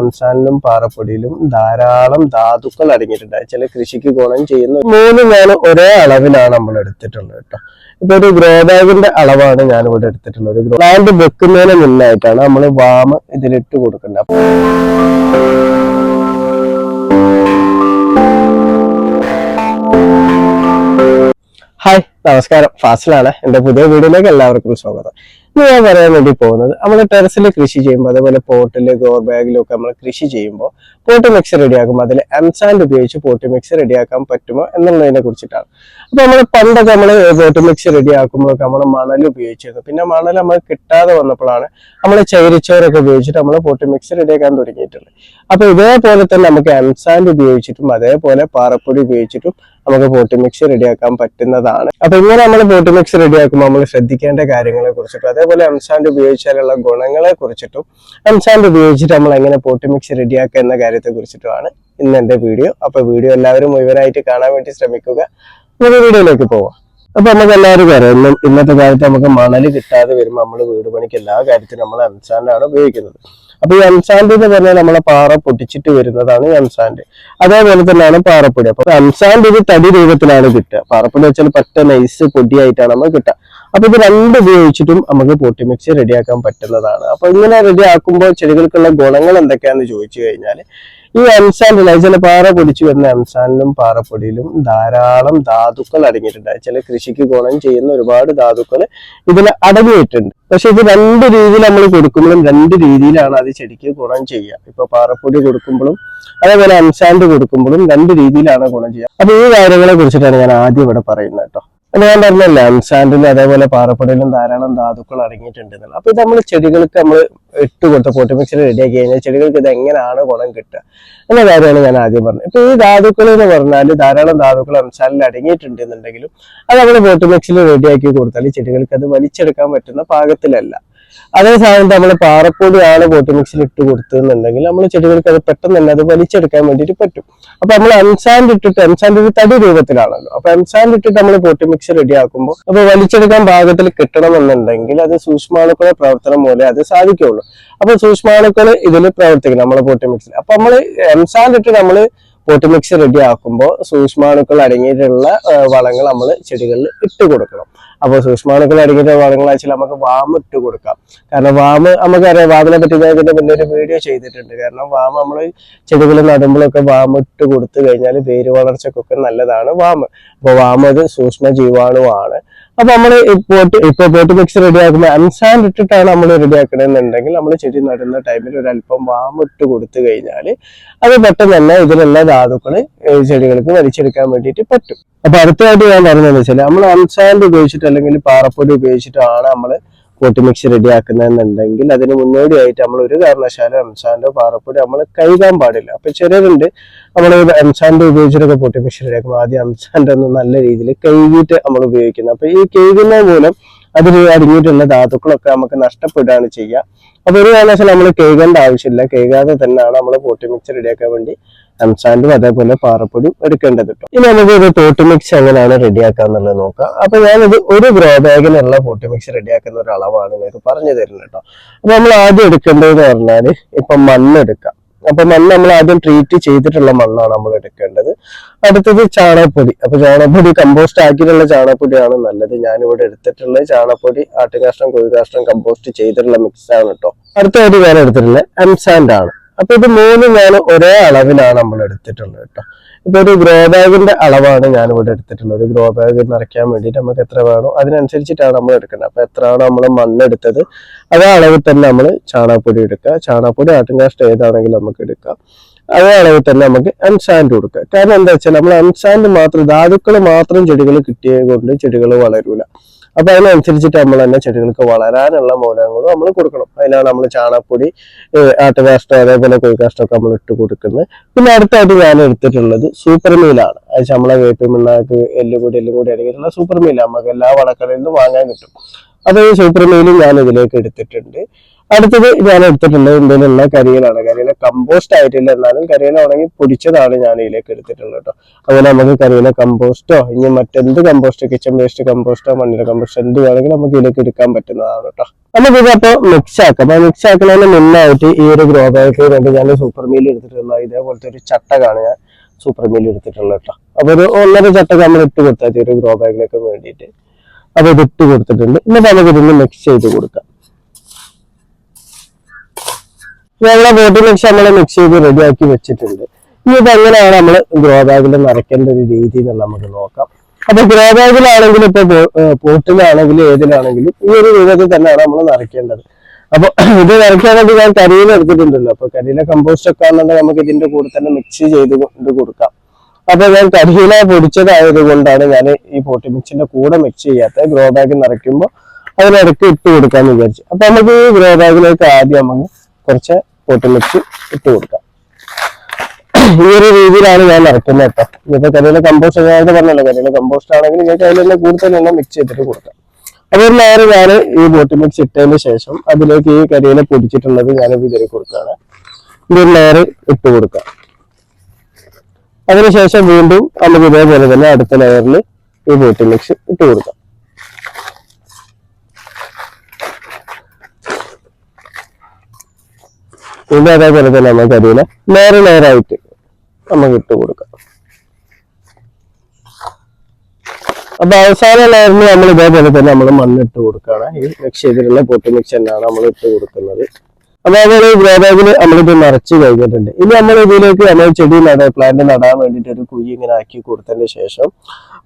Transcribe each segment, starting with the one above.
എംസാനിലും പാറപ്പൊടിയിലും ധാരാളം ധാതുക്കൾ അടങ്ങിയിട്ടുണ്ട്. ചില കൃഷിക്ക് ഗുണം ചെയ്യുന്ന മൂന്ന് ഞാൻ ഒരേ അളവിലാണ് നമ്മൾ എടുത്തിട്ടുള്ളത് കേട്ടോ. ഇപ്പൊ ഒരു ഗ്രോ ബാഗിന്റെ അളവാണ് ഞാൻ ഇവിടെ എടുത്തിട്ടുള്ളത്. ഒരു പ്ലാന്റ് വെക്കുന്നതിന് മുന്നായിട്ടാണ് നമ്മൾ വാമ ഇതിലിട്ട് കൊടുക്കേണ്ടത്. ഹായ് നമസ്കാരം. ഫാസിലാണ്. എന്റെ പുതിയ വീഡിയോയിലേക്ക് എല്ലാവർക്കും സ്വാഗതം. ഞാൻ പറയാൻ വേണ്ടി പോകുന്നത്. നമ്മൾ ടെറസിൽ കൃഷി ചെയ്യുമ്പോൾ അതേപോലെ പോട്ടിൽ ഗോർ ബാഗിലും ഒക്കെ നമ്മൾ കൃഷി ചെയ്യുമ്പോൾ പോട്ടി മിക്സ് റെഡിയാക്കുമ്പോൾ അതിൽ എംസാൻഡ് ഉപയോഗിച്ച് പോട്ടി മിക്സ് റെഡിയാക്കാൻ പറ്റുമോ എന്നുള്ളതിനെ കുറിച്ചിട്ടാണ്. അപ്പൊ നമ്മൾ പണ്ടൊക്കെ നമ്മൾ പോട്ടി മിക്സ് റെഡിയാക്കുമ്പോഴൊക്കെ നമ്മൾ മണൽ ഉപയോഗിച്ചിരുന്നു. പിന്നെ മണൽ നമ്മൾ കിട്ടാതെ വന്നപ്പോഴാണ് നമ്മൾ ചൈരിച്ചോറൊക്കെ ഉപയോഗിച്ചിട്ട് നമ്മൾ പോട്ടി മിക്സ് റെഡിയാക്കാൻ തുടങ്ങിയിട്ടുള്ളത്. അപ്പൊ ഇതേപോലെ തന്നെ നമുക്ക് എംസാൻഡ് ഉപയോഗിച്ചിട്ടും അതേപോലെ പാറപ്പൊടി ഉപയോഗിച്ചിട്ടും നമുക്ക് പോട്ടി മിക്സ് റെഡിയാക്കാൻ പറ്റുന്നതാണ്. അപ്പൊ ഇങ്ങനെ നമ്മൾ പോട്ടി മിക്സ് റെഡിയാക്കുമ്പോൾ നമ്മൾ ശ്രദ്ധിക്കേണ്ട കാര്യങ്ങളെ കുറിച്ചിട്ടും അതേപോലെ എംസാൻഡ് ഉപയോഗിച്ചാലുള്ള ഗുണങ്ങളെ കുറിച്ചിട്ടും എംസാൻഡ് ഉപയോഗിച്ചിട്ട് നമ്മൾ എങ്ങനെ പോട്ടി മിക്സ് റെഡിയാക്കുക എന്ന കാര്യത്തെ കുറിച്ചിട്ടുമാണ് ഇന്ന് എന്റെ വീഡിയോ അപ്പൊ വീഡിയോ എല്ലാവരും മുഴുവനായിട്ട് കാണാൻ വേണ്ടി ശ്രമിക്കുക. നമുക്ക് വീഡിയോയിലേക്ക് പോവാം. അപ്പൊ നമുക്ക് എല്ലാവരും അറിയാം ഇന്നും ഇന്നത്തെ കാലത്ത് നമുക്ക് മണൽ കിട്ടാതെ വരുമ്പോൾ നമ്മൾ വീട് പണിക്ക് എല്ലാ കാര്യത്തിനും നമ്മൾ എംസാൻഡാണ് ഉപയോഗിക്കുന്നത്. അപ്പൊ ഈ എംസാൻഡ് എന്ന് പറഞ്ഞാൽ നമ്മളെ പാറ പൊട്ടിച്ചിട്ട് വരുന്നതാണ് ഈ അതേപോലെ തന്നെയാണ് പാറപ്പൊടി. അപ്പൊ എംസാൻഡ് ഇത് തടി രൂപത്തിലാണ് കിട്ടുക. പാറപ്പൊടി വെച്ചാൽ പറ്റ നൈസ് പൊടിയായിട്ടാണ് നമുക്ക് കിട്ടുക. അപ്പൊ ഇത് രണ്ട് ഉപയോഗിച്ചിട്ടും നമുക്ക് പൊട്ടി മിക്സ് റെഡിയാക്കാൻ പറ്റുന്നതാണ്. അപ്പൊ ഇങ്ങനെ റെഡിയാക്കുമ്പോൾ ചെടികൾക്കുള്ള ഗുണങ്ങൾ എന്തൊക്കെയാന്ന് ചോദിച്ചു കഴിഞ്ഞാൽ ഈ എംസാൻഡിൽ ചില പാറ പൊടിച്ചു വരുന്ന അംസാനിലും പാറപ്പൊടിയിലും ധാരാളം ധാതുക്കൾ അടങ്ങിയിട്ടുണ്ട്. ചില കൃഷിക്ക് ഗുണം ചെയ്യുന്ന ഒരുപാട് ധാതുക്കൾ ഇതിൽ അടങ്ങിയിട്ടുണ്ട്. പക്ഷെ ഇത് രണ്ട് രീതിയിൽ നമ്മൾ കൊടുക്കുമ്പോഴും രണ്ട് രീതിയിലാണ് അത് ചെടിക്ക് ഗുണം ചെയ്യുക. ഇപ്പൊ പാറപ്പൊടി കൊടുക്കുമ്പോഴും അതേപോലെ എംസാൻഡ് കൊടുക്കുമ്പോഴും രണ്ട് രീതിയിലാണ് ഗുണം ചെയ്യുക. അപ്പൊ ഈ കാര്യങ്ങളെ കുറിച്ചിട്ടാണ് ഞാൻ ആദ്യം ഇവിടെ പറയുന്നത് കേട്ടോ. ഞാൻ പറഞ്ഞല്ല എംസാൻഡിലും അതേപോലെ പാറപ്പടയിലും ധാരാളം ധാതുക്കൾ അടങ്ങിയിട്ടുണ്ട് എന്നുള്ളത്. അപ്പൊ ഇത് നമ്മൾ ചെടികൾക്ക് നമ്മൾ ഇട്ട് കൊടുത്ത പോട്ടി മിക്സർ റെഡിയാക്കി കഴിഞ്ഞാൽ ചെടികൾക്ക് ഇത് എങ്ങനെയാണ് ഗുണം കിട്ടുക എന്ന കാര്യമാണ് ഞാൻ ആദ്യം പറഞ്ഞത്. ഇപ്പൊ ഈ ധാതുക്കൾ എന്ന് പറഞ്ഞാൽ ധാരാളം ധാതുക്കൾ എംസാനിൽ അടങ്ങിയിട്ടുണ്ട് എന്നുണ്ടെങ്കിലും അത് നമ്മൾ പോട്ടി മിക്സിൽ റെഡിയാക്കി കൊടുത്താൽ ചെടികൾക്ക് അത് വലിച്ചെടുക്കാൻ പറ്റുന്ന പാകത്തിലല്ല. അതേ സാധനം നമ്മൾ പാറപ്പൊടിയാണ് ബോട്ടി മിക്സിൽ ഇട്ട് കൊടുത്തതെന്നുണ്ടെങ്കിൽ നമ്മൾ ചെടികൾക്ക് അത് പെട്ടെന്ന് തന്നെ അത് വലിച്ചെടുക്കാൻ വേണ്ടിയിട്ട് പറ്റും. അപ്പൊ നമ്മൾ എംസാൻഡ് ഇട്ടിട്ട് എംസാൻഡ് ഒരു തടി രൂപത്തിലാണല്ലോ. അപ്പൊ എംസാൻഡ് ഇട്ടിട്ട് നമ്മൾ ബോട്ടി മിക്സ് റെഡിയാക്കുമ്പോൾ അപ്പൊ വലിച്ചെടുക്കാൻ പാകത്തിൽ കിട്ടണമെന്നുണ്ടെങ്കിൽ അത് സൂക്ഷ്മാണുക്കളുടെ പ്രവർത്തനം മൂലം അത് സാധിക്കുള്ളൂ. അപ്പൊ സൂക്ഷ്മാണുക്കൾ ഇതിൽ പ്രവർത്തിക്കും നമ്മളെ ബോട്ടി മിക്സിൽ അപ്പൊ നമ്മൾ എംസാൻഡ് ഇട്ട് നമ്മൾ പോട്ടി മിക്സ് റെഡി ആക്കുമ്പോൾ സൂക്ഷ്മാണുക്കൾ അടങ്ങിയിട്ടുള്ള വളങ്ങൾ നമ്മൾ ചെടികളിൽ ഇട്ട് കൊടുക്കണം. അപ്പോൾ സൂക്ഷ്മാണുക്കൾ അടങ്ങിയിട്ടുള്ള വളങ്ങൾ വെച്ചാൽ നമുക്ക് വാമ് ഇട്ട് കൊടുക്കാം. കാരണം വാമ് നമുക്കറിയാം വാമിനെ പറ്റി ഞാൻ ഇതിന്റെ മുന്നേ ഒരു വീഡിയോ ചെയ്തിട്ടുണ്ട്. കാരണം വാമ നമ്മൾ ചെടികൾ നടുമ്പോഴൊക്കെ വാമ് ഇട്ട് കൊടുത്തു കഴിഞ്ഞാൽ വേര് വളർച്ചക്കൊക്കെ നല്ലതാണ് വാമ്. അപ്പോൾ വാമ് അത് സൂക്ഷ്മ ജീവാണുവാണ് അപ്പൊ നമ്മൾ പോട്ട് ഇപ്പൊ പോട്ട് മിക്സ് റെഡി ആക്കുന്ന അൻസാൻഡ് ഇട്ടിട്ടാണ് നമ്മൾ റെഡി ആക്കണമെന്നുണ്ടെങ്കിൽ നമ്മൾ ചെടി നടുന്ന ടൈമിൽ ഒരു അല്പം വാമ ഇട്ട് കൊടുത്തു കഴിഞ്ഞാൽ അത് പെട്ടെന്ന് തന്നെ ഇതിലുള്ള ധാതുക്കൾ ചെടികൾക്ക് വലിച്ചെടുക്കാൻ വേണ്ടിയിട്ട് പറ്റും. അപ്പൊ അടുത്തതായിട്ട് ഞാൻ പറഞ്ഞതെന്ന് വെച്ചാൽ നമ്മൾ അൻസാൻഡ് ഉപയോഗിച്ചിട്ട് അല്ലെങ്കിൽ പാറപ്പൊടി ഉപയോഗിച്ചിട്ടാണ് നമ്മൾ പോട്ടി മിക്സ് റെഡി ആക്കുന്നതെന്നുണ്ടെങ്കിൽ അതിന് മുന്നോടിയായിട്ട് നമ്മൾ ഒരു കാരണവശാലും എംസാൻഡോ പാറപ്പൊടി നമ്മൾ കഴുകാൻ പാടില്ല. അപ്പൊ ചിലരുണ്ട് നമ്മൾ എംസാൻഡോ ഉപയോഗിച്ചിട്ടൊക്കെ പൊട്ടി മിക്സ് റെഡി ആക്കുമ്പോൾ ആദ്യം എംസാൻഡോ ഒന്ന് നല്ല രീതിയിൽ കഴുകിയിട്ട് നമ്മൾ ഉപയോഗിക്കുന്നത് അപ്പൊ ഈ കഴുകുന്ന മൂലം അതിൽ അടങ്ങിയിട്ടുള്ള ധാതുക്കളൊക്കെ നമുക്ക് നഷ്ടപ്പെടുകയാണ് ചെയ്യുക. അപ്പൊ ഒരു കാരണവശാലും നമ്മൾ കഴുകേണ്ട ആവശ്യമില്ല. കഴുകാതെ തന്നെയാണ് നമ്മൾ പോട്ടി മിക്സ് റെഡിയാക്കാൻ വേണ്ടി എംസാൻഡും അതേപോലെ പാറപ്പൊടിയും എടുക്കേണ്ടത് കേട്ടോ ഇനി നമുക്ക് ഇത് പോട്ടി മിക്സ് എങ്ങനെയാണ് റെഡിയാക്കാന്നുള്ളത് നോക്കാം. അപ്പൊ ഞാനിത് ഒരു ഗ്രോ ബാഗിനുള്ള പോട്ടി മിക്സ് റെഡിയാക്കുന്ന ഒരു അളവാണ് നിങ്ങൾക്ക് പറഞ്ഞു തരുന്നത് കേട്ടോ അപ്പൊ നമ്മൾ ആദ്യം എടുക്കേണ്ടതെന്ന് പറഞ്ഞാൽ ഇപ്പൊ മണ്ണ് എടുക്കാം. അപ്പൊ മണ്ണ് നമ്മൾ ആദ്യം ട്രീറ്റ് ചെയ്തിട്ടുള്ള മണ്ണാണ് നമ്മൾ എടുക്കേണ്ടത്. അടുത്തത് ചാണകപ്പൊടി. അപ്പൊ ചാണകപ്പൊടി കമ്പോസ്റ്റ് ആക്കിയിട്ടുള്ള ചാണകപ്പൊടിയാണ് നല്ലത്. ഞാനിവിടെ എടുത്തിട്ടുള്ളത് ചാണകപ്പൊടി ആട്ടുകാഷ്ടം കോഴികാഷ്ടം കമ്പോസ്റ്റ് ചെയ്തിട്ടുള്ള മിക്സ് ആണ് കേട്ടോ അടുത്തതായിട്ട് ഞാൻ എടുത്തിട്ടുള്ളത് എംസാൻഡ് ആണ് അപ്പൊ ഇത് മൂന്നും ഞാൻ ഒരേ അളവിലാണ് നമ്മൾ എടുത്തിട്ടുള്ളത് കേട്ടോ. ഇപ്പൊ ഒരു ഗ്രോ ബാഗിന്റെ അളവാണ് ഞാൻ ഇവിടെ എടുത്തിട്ടുള്ളത്. ഒരു ഗ്രോ ബാഗ് നിറയ്ക്കാൻ വേണ്ടിയിട്ട് നമുക്ക് എത്ര വേണോ അതിനനുസരിച്ചിട്ടാണ് നമ്മൾ എടുക്കുന്നത്. അപ്പൊ എത്രയാണോ നമ്മൾ മണ്ണ് എടുത്തത് അതേ അളവിൽ തന്നെ നമ്മൾ ചാണകപ്പൊടി എടുക്കുക. ചാണകപ്പൊടി ആട്ടിൻകാഷ്ടം ഏതാണെങ്കിലും നമുക്ക് എടുക്കാം. അതേ അളവിൽ തന്നെ നമുക്ക് അൺസാൻഡ് കൊടുക്കുക. കാരണം എന്താ വെച്ചാൽ നമ്മൾ അൺസാൻഡ് മാത്രം ധാതുക്കൾ മാത്രം ചെടികൾ കിട്ടിയത് കൊണ്ട് ചെടികൾ വളരൂല. അപ്പൊ അതിനനുസരിച്ചിട്ട് നമ്മൾ തന്നെ ചെടികൾക്ക് വളരാനുള്ള മൂലങ്ങളും നമ്മൾ കൊടുക്കണം. അതിനാണ് നമ്മൾ ചാണകപ്പൊടി ആട്ടുകാഷ്ടം അതേപോലെ കോഴിക്കാഷ്ടം ഒക്കെ നമ്മൾ ഇട്ട് കൊടുക്കുന്നത്. പിന്നെ അടുത്തായിട്ട് ഞാൻ എടുത്തിട്ടുള്ളത് സൂപ്പർ മീലാണ്. അത് നമ്മളെ വേപ്പി മിണ്ണാക്ക് എല്ലുകൂടി എല്ലും കൂടി അടങ്ങിയിട്ടുള്ള സൂപ്പർ മീൽ നമുക്ക് എല്ലാ വളക്കടയിൽ നിന്നും വാങ്ങാൻ കിട്ടും. അപ്പൊ ഈ സൂപ്പർ മീലും ഞാൻ ഇതിലേക്ക് എടുത്തിട്ടുണ്ട്. അടുത്തത് ഞാൻ എടുത്തിട്ടുള്ളത് ഇന്ത്യയിലുള്ള കരിയിലാണ്. കരിയില കമ്പോസ്റ്റ് ആയിട്ടില്ല. എന്നാലും കരിയില ഉണങ്ങി പൊടിച്ചതാണ് ഞാൻ ഇതിലേക്ക് എടുത്തിട്ടുള്ളത് കേട്ടോ. അതുപോലെ നമുക്ക് കരിയില കമ്പോസ്റ്റോ ഇനി മറ്റെന്ത് കമ്പോസ്റ്റ് കിച്ചൺ വേസ്റ്റ് കമ്പോസ്റ്റോ മണ്ണിര കമ്പോസ്റ്റോ എന്ത് വേണമെങ്കിലും നമുക്ക് ഇതിലേക്ക് എടുക്കാൻ പറ്റുന്നതാണ് കേട്ടോ. നമുക്കിത് അപ്പൊ മിക്സ് ആക്കാം. അപ്പൊ മിക്സ് ആക്കുന്നതിന് മുന്നായിട്ട് ഈ ഒരു ഗ്രോ ബാഗ് വേണ്ടി ഞാൻ സൂപ്പർ മീൽ എടുത്തിട്ടുള്ള ഇതേപോലത്തെ ഒരു ചട്ടകാണ് ഞാൻ സൂപ്പർ മീൽ എടുത്തിട്ടുള്ളത് കേട്ടോ. അപ്പൊ ഒരു ഒന്നര ചട്ടക നമ്മൾ ഇട്ട് കൊടുത്താൽ ഒരു ഗ്രോ ബാഗിലേക്ക് വേണ്ടിയിട്ട്. അപ്പൊ ഇത് ഇട്ട് കൊടുത്തിട്ടുണ്ട്. എന്നിട്ട് നമുക്കിതൊന്ന് മിക്സ് ചെയ്ത് കൊടുക്കാം. ഞങ്ങളെ ബോട്ടിൽ വെച്ച് നമ്മൾ മിക്സ് ചെയ്ത് റെഡിയാക്കി വെച്ചിട്ടുണ്ട്. ഇനി ഇത് എങ്ങനെയാണ് നമ്മൾ ഗ്രോ ബാഗിൽ നിറയ്ക്കേണ്ട ഒരു രീതി നമുക്ക് നോക്കാം. അപ്പൊ ഗ്രോ ബാഗിലാണെങ്കിലും ഇപ്പൊ പോട്ടിലാണെങ്കിലും ഏതിലാണെങ്കിലും ഈ ഒരു രൂപത്തിൽ തന്നെയാണ് നമ്മൾ നിറയ്ക്കേണ്ടത്. അപ്പൊ ഇത് നിറയ്ക്കാൻ വേണ്ടി ഞാൻ കരിയിൽ എടുത്തിട്ടുണ്ടല്ലോ. അപ്പൊ കരിയിലെ കമ്പോസ്റ്റ് ഒക്കെ ആണെന്നുണ്ടെങ്കിൽ നമുക്ക് ഇതിന്റെ കൂടെ തന്നെ മിക്സ് ചെയ്ത് കൊണ്ട് കൊടുക്കാം. അപ്പൊ ഞാൻ കരിയില പൊടിച്ചതായത് കൊണ്ടാണ് ഞാൻ ഈ പോട്ടി മിക്സിന്റെ കൂടെ മിക്സ് ചെയ്യാത്ത ഗ്രോ ബാഗ് നിറയ്ക്കുമ്പോൾ അതിനിടയ്ക്ക് ഇട്ട് കൊടുക്കാന്ന് വിചാരിച്ചു. അപ്പൊ നമുക്ക് ഈ ഗ്രോ ബാഗിലേക്ക് ആദ്യം നമുക്ക് കുറച്ച് പോട്ടി വെച്ച് ഇട്ട് കൊടുക്കാം ഈ ഒരു രീതിയിലാണ് ഞാൻ നിറയ്ക്കുന്നത് കേട്ടോ. ഇപ്പൊ കരിയില കമ്പോസ്റ്റ് ഞാനത് പറഞ്ഞല്ലോ കരിയില കമ്പോസ്റ്റ് ആണെങ്കിൽ നിങ്ങൾക്ക് അതിലെല്ലാം കൂടുതൽ എണ്ണം മിക്സ് ചെയ്തിട്ട് കൊടുക്കാം. ഒരു നേരം ഞാൻ ഈ ബോട്ടിൽ മിക്സ് ഇട്ടതിന് ശേഷം അതിലേക്ക് ഈ കരിയില പൊടിച്ചിട്ടുള്ളത് ഞാൻ വിതറി കൊടുക്കുകയാണ്. ഇതൊരു ലെയർ ഇട്ട് കൊടുക്കാം. അതിനുശേഷം വീണ്ടും നമുക്ക് ഇതേപോലെ തന്നെ അടുത്ത ലെയറിൽ ഈ ബോട്ടിൽ മിക്സ് ഇട്ട് കൊടുക്കാം. വീണ്ടും അതേപോലെ തന്നെ നമുക്ക് അതിൽ ലെയർ ആയിട്ട് നമുക്ക് ഇട്ട് കൊടുക്കാം. അപ്പൊ അവസാന ലെയറിന് നമ്മൾ ഇതേപോലെ തന്നെ നമ്മൾ മണ്ണിട്ട് കൊടുക്കുകയാണ്. ഈ മിക്സ് ചെയ്തിട്ടുള്ള പൊട്ടി മിക്സ് തന്നെയാണ് നമ്മൾ ഇട്ട് കൊടുക്കുന്നത്. ഗ്രോ ബാഗിൽ നമ്മളിത് നിറച്ച് കഴിഞ്ഞിട്ടുണ്ട്. ഇനി നമ്മൾ ഇതിലേക്ക് നമ്മൾ ചെടി നട പ്ലാന്റ് നടാൻ വേണ്ടിയിട്ട് ഒരു കുഴി ഇങ്ങനെ ആക്കി കൊടുത്തതിന് ശേഷം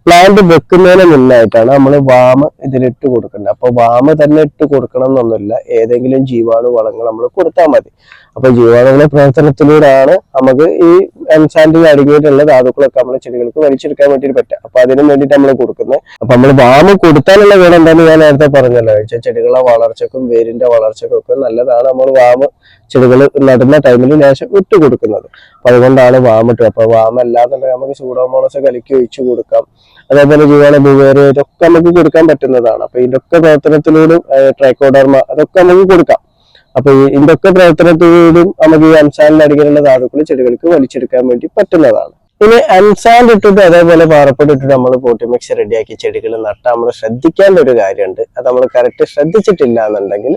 പ്ലാന്റ് വെക്കുന്നതിന് മുന്നായിട്ടാണ് നമ്മൾ വാമ് ഇതിലിട്ട് കൊടുക്കേണ്ടത്. അപ്പൊ വാമ് തന്നെ ഇട്ട് കൊടുക്കണം എന്നൊന്നുമില്ല. ഏതെങ്കിലും ജീവാണു വളങ്ങൾ നമ്മൾ കൊടുത്താൽ മതി. അപ്പൊ ജീവാണുവിന്റെ പ്രവർത്തനത്തിലൂടെയാണ് നമുക്ക് ഈ എൻസാൻഡിൽ അടങ്ങിയിട്ടുള്ള ധാതുക്കളൊക്കെ നമ്മുടെ ചെടികൾക്ക് വലിച്ചെടുക്കാൻ വേണ്ടിയിട്ട് പറ്റുക. അപ്പൊ അതിനും വേണ്ടിയിട്ട് നമ്മൾ കൊടുക്കുന്നത്. അപ്പൊ നമ്മൾ വാമ കൊടുത്താലുള്ള ഗുണം എന്താണെന്ന് ഞാൻ നേരത്തെ പറഞ്ഞല്ലോ. ചെടികളെ വളർച്ചക്കും വേരിന്റെ വളർച്ചക്കും ഒക്കെ നല്ലതാണ് നമ്മൾ വാമ ചെടികൾ നടുന്ന ടൈമിൽ ലേശം ഇട്ട് കൊടുക്കുന്നത്. അപ്പൊ അതുകൊണ്ടാണ് വാമിട്ട് അപ്പൊ വാമ അല്ലാന്നുണ്ടെങ്കിൽ നമുക്ക് സൂഡോമോണസ് കലക്കി ഒഴിച്ചു കൊടുക്കാം. അതേപോലെ ജീവാണ ബുവേറിയ ഇതൊക്കെ നമുക്ക് കൊടുക്കാൻ പറ്റുന്നതാണ്. അപ്പൊ ഇതിന്റെ പ്രവർത്തനത്തിലൂടെ ട്രൈക്കോഡർമ അതൊക്കെ നമുക്ക് കൊടുക്കാം. അപ്പൊ ഈ ഇതിന്റെയൊക്കെ പ്രവർത്തനത്തിലൂടെയും നമുക്ക് ഈ അൻസാലിൽ അടിക്കാനുള്ള ധാതുക്കൾ ചെടികൾക്ക് വലിച്ചെടുക്കാൻ വേണ്ടി പറ്റുന്നതാണ്. ഇനി അൻസാൻഡ് ഇട്ടിട്ട് അതേപോലെ പാറപ്പൊടി ഇട്ടിട്ട് നമ്മൾ പോട്ടി മിക്സ് റെഡിയാക്കി ചെടികൾ നട്ടാൽ നമ്മൾ ശ്രദ്ധിക്കേണ്ട ഒരു കാര്യമുണ്ട്. അത് നമ്മൾ കറക്റ്റ് ശ്രദ്ധിച്ചിട്ടില്ല എന്നുണ്ടെങ്കിൽ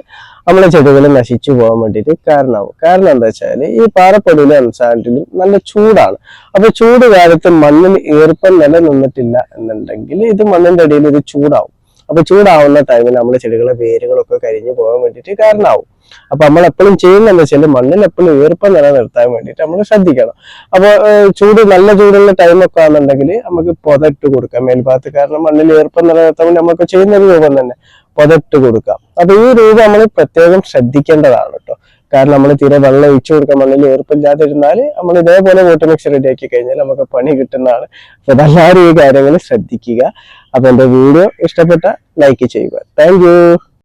നമ്മളെ ചെടികൾ നശിച്ചു പോകാൻ വേണ്ടിയിട്ട് കാരണമാവും. കാരണം എന്താ വെച്ചാൽ ഈ പാറപ്പൊടിയിലും അൻസാൻഡിലും നല്ല ചൂടാണ്. അപ്പൊ ചൂട് കാലത്ത് മണ്ണിൽ ഈർപ്പം നിലനിന്നിട്ടില്ല എന്നുണ്ടെങ്കിൽ ഇത് മണ്ണിന്റെ അടിയിൽ ഇത് ചൂടാവും. അപ്പൊ ചൂടാവുന്ന ടൈമിൽ നമ്മുടെ ചെടികളെ വേരുകളൊക്കെ കരിഞ്ഞു പോകാൻ വേണ്ടിയിട്ട് കാരണമാവും. അപ്പൊ നമ്മൾ എപ്പോഴും ചെയ്യുന്നതെന്ന് വെച്ചാൽ മണ്ണിൽ എപ്പോഴും ഈർപ്പം നിലനിർത്താൻ വേണ്ടിയിട്ട് നമ്മൾ ശ്രദ്ധിക്കണം. അപ്പൊ ചൂട് നല്ല ചൂടുള്ള ടൈമൊക്കെ ആണെന്നുണ്ടെങ്കിൽ നമുക്ക് പൊതട്ട് കൊടുക്കാം. മേൽഭാഗത്ത് കാരണം മണ്ണിൽ ഈർപ്പം നിലനിർത്താൻ വേണ്ടി നമ്മളൊക്കെ ചെയ്യുന്ന ഒരു രൂപം തന്നെ. പൊതട്ട് കൊടുക്കാം. അപ്പൊ ഈ രൂപം നമ്മൾ പ്രത്യേകം ശ്രദ്ധിക്കേണ്ടതാണ് കേട്ടോ. കാരണം നമ്മൾ തീരെ വെള്ളം ഒഴിച്ചു കൊടുക്കാൻ മണ്ണിൽ ഏർപ്പില്ലാതിരുന്നാൽ നമ്മൾ ഇതേപോലെ വോട്ട് മിക്സ് റെഡിയാക്കി കഴിഞ്ഞാൽ നമുക്ക് പണി കിട്ടുന്നതാണ്. അപ്പൊ എല്ലാവരും ഈ കാര്യങ്ങൾ ശ്രദ്ധിക്കുക. അപ്പൊ എന്റെ വീഡിയോ ഇഷ്ടപ്പെട്ട ലൈക്ക് ചെയ്യുക. താങ്ക്